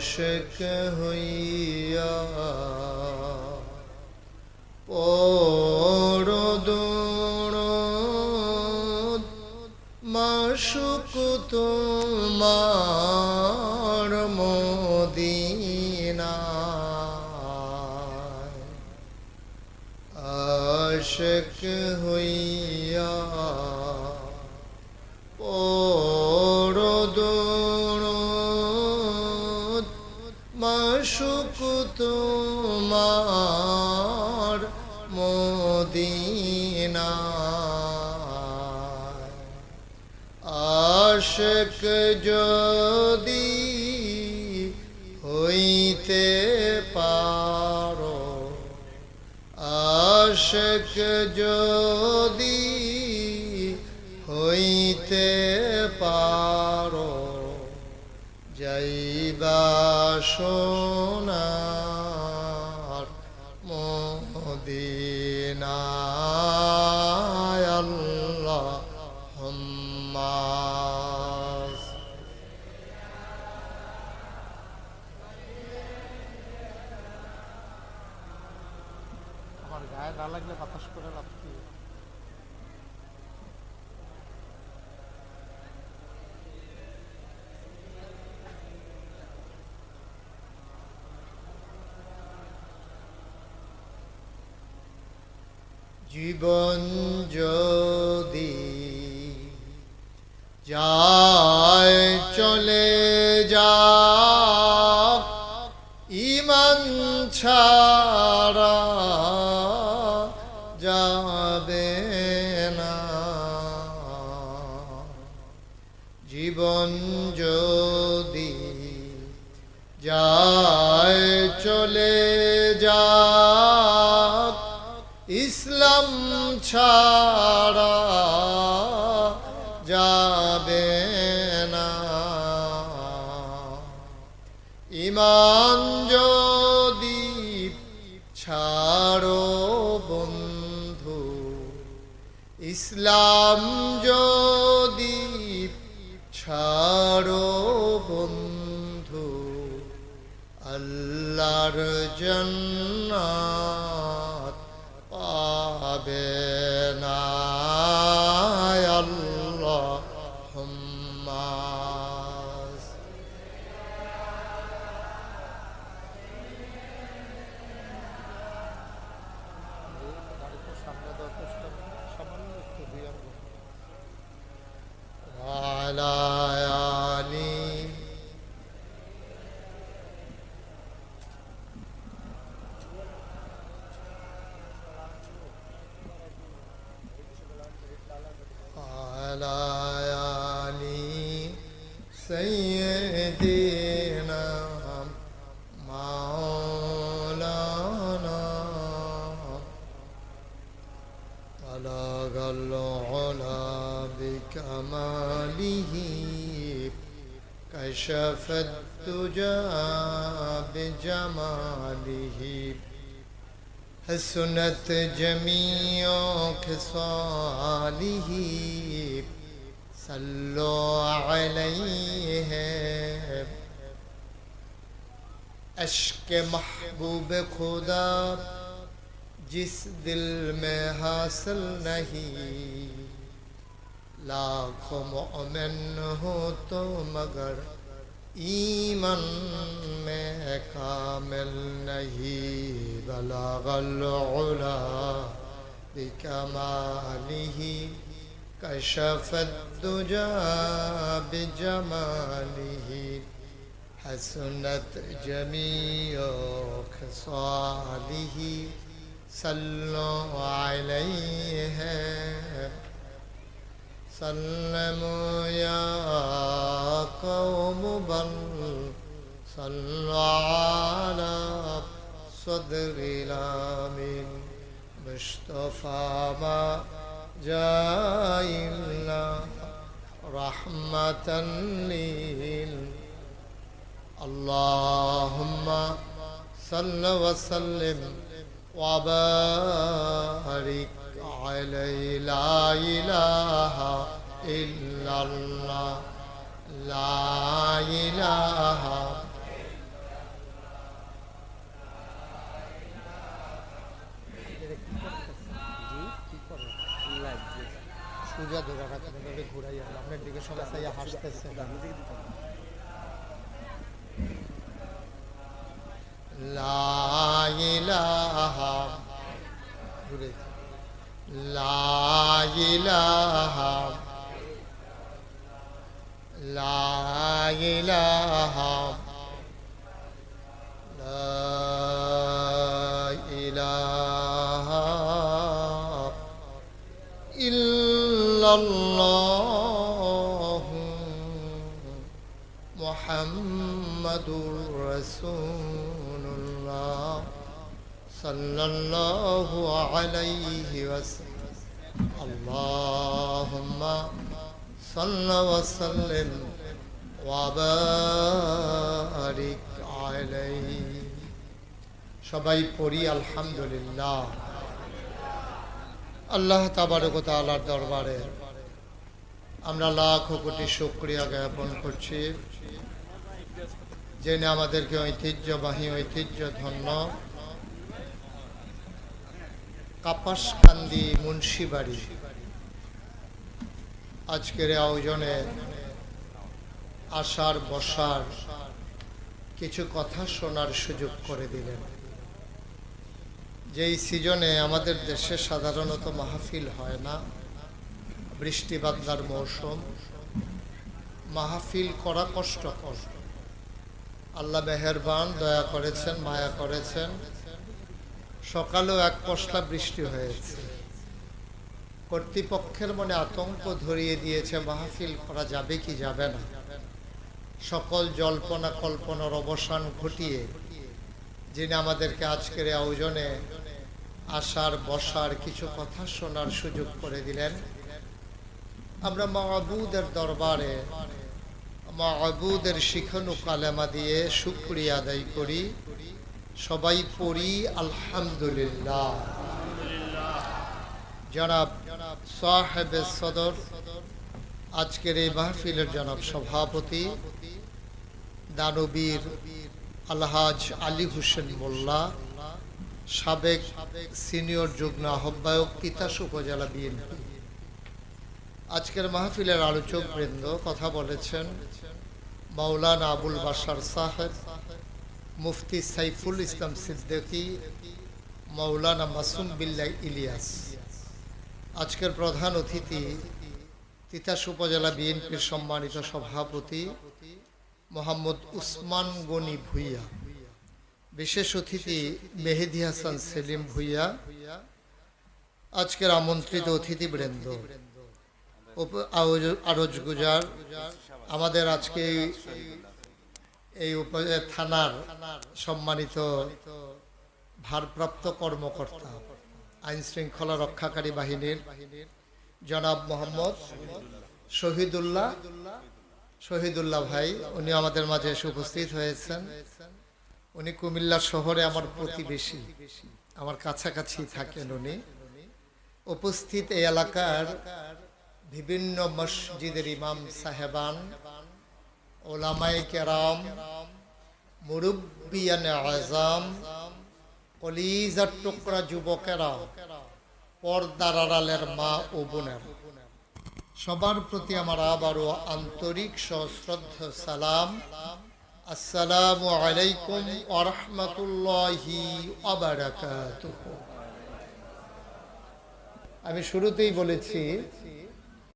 আশক হইয়া পরদুরদ মাশুক তোমার মদিনায় আশক হইয়া তোমার মদিনায় আশক যদি হইতে পারো আশক যদি হইতে পারো যাইবা সোনার লাগলে বাতাস করে রাখতে জীবন যদি যায় যায় চলে যা ইসলাম ছাড়া যাবে না। ইমান যদি ছাড়ো বন্ধু ইসলাম পাবে না। আল্লাহ হুম্মাস وعلى آل سيدنا مولانا بلغ العلا بكماله كشف الدجى بجماله سنت جمیوں کے ہی صلو علیہ عشق محبوب خدا جس دل میں حاصل نہیں لاکھوں مؤمن ہو تو مگر ایمن كامل نهي بلغ العلا بكماله كشف الدجى بجماله. حسنت جميع خصاله صلوا عليه. سلموا يا قوم بل صلوا على صدر الأمين مصطفى ما جاء إلا رحمة لل اللهم صل وسلم وبارك عليه. لا إله إلا الله. لا إله পূজা ধরে রাখেন এভাবে ঘুরাই আপনার দিকে সবাই চাইয়া হাসতেছে। লাইলাহা লাইলাহা লাইলাহা محمد رسول الله صلى الله عليه وسلم اللهم صل وسلم وبارك عليه সবাই পড়ি আলহামদুলিল্লাহ আল্লাহ তাবারক তাআলার দরবারে আমরা লাখ কোটি শুক্রিয়া জ্ঞাপন করছি জেনে আমাদেরকে ঐতিহ্যবাহী ঐতিহ্য ধন্য কাপাসকান্দি মুন্সিবাড়ি আজকের আয়োজনে আসার, বসার কিছু কথা শোনার সুযোগ করে দিলেন। যেই সিজনে আমাদের দেশে সাধারণত মাহফিল হয় না, বৃষ্টি বাদলার মৌসুম, মাহফিল করা কষ্টকর। আল্লাহ মেহেরবান, দয়া করেছেন, মায়া করেছেন। সকালেও এক পশলা বৃষ্টি হয়েছে। কর্তৃপক্ষের মনে আতঙ্ক ধরিয়ে দিয়েছে, মাহফিল করা যাবে কি যাবে না। সকল জল্পনা কল্পনার অবসান ঘটিয়ে যিনি আমাদেরকে আজকের আয়োজনে আসার, বসার কিছু কথা শোনার সুযোগ করে দিলেন। আমরা মাহবুদের দরবারে মাহবুদের শিখানু কালেমা দিয়ে শুক্রিয়া আদায় করি। সবাই পড়ি, আলহামদুলিল্লাহ। জনাব সাহেব সদর, আজকের এই মাহফিলের জনাব সভাপতি, দানবীর আলহাজ আলী হোসেন মোল্লা, সাবেক সিনিয়র যুগ্ম আহ্বায়ক তিতাস উপজেলা বিএনপি। আজকের মাহফিলের আলোচক বৃন্দ কথা বলেছেন মাওলানা আবুল বাসার সাহেব, মুফতি সাইফুল ইসলাম সিদ্দিকী, মাওলানা মাসুম বিল্লাহ ইলিয়াস। আজকের প্রধান অতিথি তিতাস উপজেলা বিএনপির সম্মানিত সভাপতি মোহাম্মদ উসমান গনি ভুইয়া, বিশেষ অতিথি মেহেদি হাসান সেলিম ভুইয়া, আজকের আমন্ত্রিত অতিথিবৃন্দ। আরজ গুজার। আমাদের আজকে এই- থানার সম্মানিত ভারপ্রাপ্ত কর্মকর্তা, আইন শৃঙ্খলা রক্ষাকারী বাহিনীর জনাব মোহাম্মদ শহীদুল্লাহ শহীদুল্লাহ ভাই, উনি আমাদের মাঝে এসে উপস্থিত হয়েছেন। উনি কুমিল্লা শহরে আমার প্রতিবেশী, আমার কাছাকাছি থাকেন উনি। উপস্থিত এই এলাকার বিভিন্ন মসজিদের ইমাম সাহেবান ওলামাই কেরাম, মুরব্বিয়ান আজম কলিজার টুকরা যুবকেরা, পর্দার আড়ালের মা ও বোনের। সবার প্রতি আমার আবারও আন্তরিক সশ্রদ্ধ সালাম। আসসালামু আলাইকুম আরহামতুল্লাহি আমি শুরুতেই বলেছি